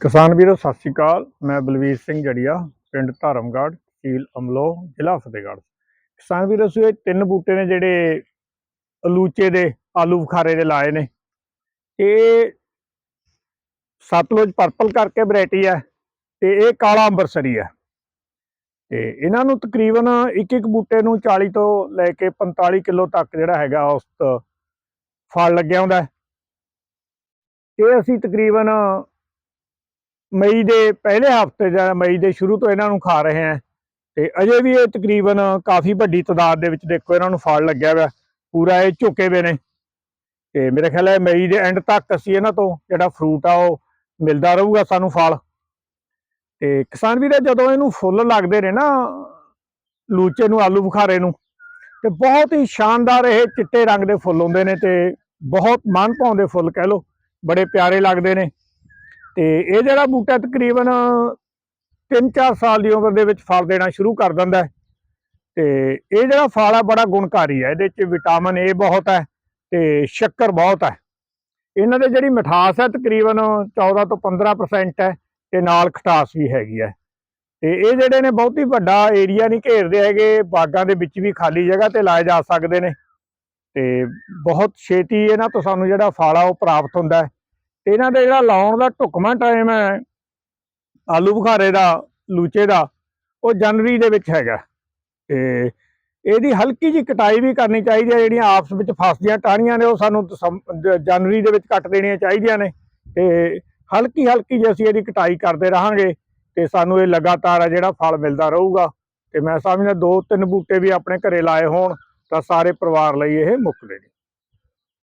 ਕਿਸਾਨ ਵੀਰੋ, ਸਤਿ ਸ਼੍ਰੀ ਅਕਾਲ। ਮੈਂ ਬਲਵੀਰ ਸਿੰਘ ਜੜੀਆ, ਪਿੰਡ ਧਰਮਗੜ੍ਹ, ਤਹਿਸੀਲ ਅਮਲੋ ਜ਼ਿਲ੍ਹਾ ਫਤਿਹਗੜ੍ਹ। ਕਿਸਾਨ ਵੀਰੋ, ਸੋ ਇਹ ਤਿੰਨ ਬੂਟੇ ਨੇ ਜਿਹੜੇ ਅਲੂਚੇ ਦੇ, ਆਲੂ ਬੁਖਾਰੇ ਦੇ ਲਾਏ ਨੇ। ਇਹ ਸਤਲੁਜ ਪਰਪਲ ਕਰਕੇ ਵੈਰਾਈਟੀ ਹੈ ਤੇ ਇਹ ਕਾਲਾ ਅੰਬਰਸਰੀ ਹੈ। ਤੇ ਇਹਨਾਂ ਨੂੰ ਤਕਰੀਬਨ ਇੱਕ ਇੱਕ ਬੂਟੇ ਨੂੰ 40 ਤੋਂ ਲੈ ਕੇ 45 ਕਿਲੋ ਤੱਕ ਜਿਹੜਾ ਹੈਗਾ ਉਸ ਫਲ ਲੱਗਿਆ ਹੁੰਦਾ ਇਹ ਅਸੀਂ ਤਕਰੀਬਨ ਮਈ ਦੇ ਪਹਿਲੇ ਹਫ਼ਤੇ ਜਾਂ ਮਈ ਦੇ ਸ਼ੁਰੂ ਤੋਂ ਇਹਨਾਂ ਨੂੰ ਖਾ ਰਹੇ ਹਾਂ ਤੇ ਅਜੇ ਵੀ ਇਹ ਤਕਰੀਬਨ ਕਾਫੀ ਵੱਡੀ ਤਾਦਾਦ ਦੇ ਵਿੱਚ ਦੇਖੋ ਇਹਨਾਂ ਨੂੰ ਫਲ ਲੱਗਿਆ ਹੋਇਆ ਪੂਰਾ ਇਹ ਝੁਕੇ ਹੋਏ ਨੇ। ਤੇ ਮੇਰੇ ਖਿਆਲ ਹੈ ਮਈ ਦੇ ਐਂਡ ਤੱਕ ਅਸੀਂ ਇਹਨਾਂ ਤੋਂ ਜਿਹੜਾ ਫਰੂਟ ਆ ਉਹ ਮਿਲਦਾ ਰਹੂਗਾ ਸਾਨੂੰ ਫਲ। ਤੇ ਕਿਸਾਨ ਵੀਰੇ ਜਦੋਂ ਇਹਨੂੰ ਫੁੱਲ ਲੱਗਦੇ ਨੇ ਨਾ, ਲੂਚੇ ਨੂੰ, ਆਲੂ ਬੁਖਾਰੇ ਨੂੰ, ਤੇ ਬਹੁਤ ਹੀ ਸ਼ਾਨਦਾਰ ਇਹ ਚਿੱਟੇ ਰੰਗ ਦੇ ਫੁੱਲ ਹੁੰਦੇ ਨੇ ਤੇ ਬਹੁਤ ਮਨ ਭਾਉਂਦੇ ਫੁੱਲ ਕਹਿ ਲਓ, ਬੜੇ ਪਿਆਰੇ ਲੱਗਦੇ ਨੇ। ਤੇ ਇਹ ਜਿਹੜਾ ਬੂਟਾ ਤਕਰੀਬਨ 3-4 ਸਾਲ ਦੀ ਉਮਰ ਦੇ ਵਿੱਚ ਫਲ ਦੇਣਾ ਸ਼ੁਰੂ ਕਰ ਦਿੰਦਾ ਹੈ। ਤੇ ਇਹ ਜਿਹੜਾ ਫਲ ਆ ਬੜਾ ਗੁਣਕਾਰੀ ਹੈ ਇਹਦੇ ਵਿੱਚ ਵਿਟਾਮਿਨ ਏ ਬਹੁਤ ਹੈ ਤੇ ਸ਼ੱਕਰ ਬਹੁਤ ਹੈ ਇਹਨਾਂ ਦੇ ਜਿਹੜੀ ਮਿਠਾਸ ਹੈ ਤਕਰੀਬਨ 14 ਤੋਂ 15% ਹੈ ਤੇ ਨਾਲ ਖਟਾਸ ਵੀ ਹੈਗੀ ਹੈ ਤੇ ਇਹ ਜਿਹੜੇ ਨੇ ਬਹੁਤੀ ਵੱਡਾ ਏਰੀਆ ਨਹੀਂ ਘੇਰਦੇ ਹੈਗੇ, ਬਾਗਾਂ ਦੇ ਵਿੱਚ ਵੀ ਖਾਲੀ ਜਗ੍ਹਾ ਤੇ ਲਾਏ ਜਾ ਸਕਦੇ ਨੇ। ਤੇ ਬਹੁਤ ਛੇਤੀ ਇਹਨਾਂ ਤੋਂ ਸਾਨੂੰ ਜਿਹੜਾ ਫਲ ਆ ਉਹ ਪ੍ਰਾਪਤ ਹੁੰਦਾ ਹੈ। ਇਹਨਾਂ ਦਾ ਜਿਹੜਾ ਲਾਉਣ ਦਾ ਢੁਕਵਾਂ ਟਾਈਮ ਹੈ, ਆਲੂ ਬੁਖਾਰੇ ਦਾ, ਲੂਚੇ ਦਾ, ਉਹ ਜਨਵਰੀ ਦੇ ਵਿੱਚ ਹੈਗਾ। ਤੇ ਇਹਦੀ ਹਲਕੀ ਜੀ ਕਟਾਈ ਵੀ ਕਰਨੀ ਚਾਹੀਦੀ ਹੈ, ਜਿਹੜੀਆਂ ਆਪਸ ਵਿੱਚ ਫਸਦੀਆਂ ਟਾਹਣੀਆਂ ਨੇ, ਉਹ ਸਾਨੂੰ ਦਸੰਬ- ਜਨਵਰੀ ਦੇ ਵਿੱਚ ਕੱਟ ਦੇਣੀਆਂ ਚਾਹੀਦੀਆਂ ਨੇ। ਤੇ ਹਲਕੀ ਹਲਕੀ ਜੇ ਅਸੀਂ ਇਹਦੀ ਕਟਾਈ ਕਰਦੇ ਰਹਾਂਗੇ, ਤੇ ਸਾਨੂੰ ਇਹ ਲਗਾਤਾਰ ਆ ਜਿਹੜਾ ਫਲ ਮਿਲਦਾ ਰਹੂਗਾ। ਤੇ ਮੈਂ ਸਮਝਦਾ, ਦੋ ਤਿੰਨ ਬੂਟੇ ਵੀ ਆਪਣੇ ਘਰੇ ਲਾਏ ਹੋਣ, ਤਾਂ ਸਾਰੇ ਪਰਿਵਾਰ ਲਈ ਇਹ ਮੁੱਕਦੇ ਨੇ।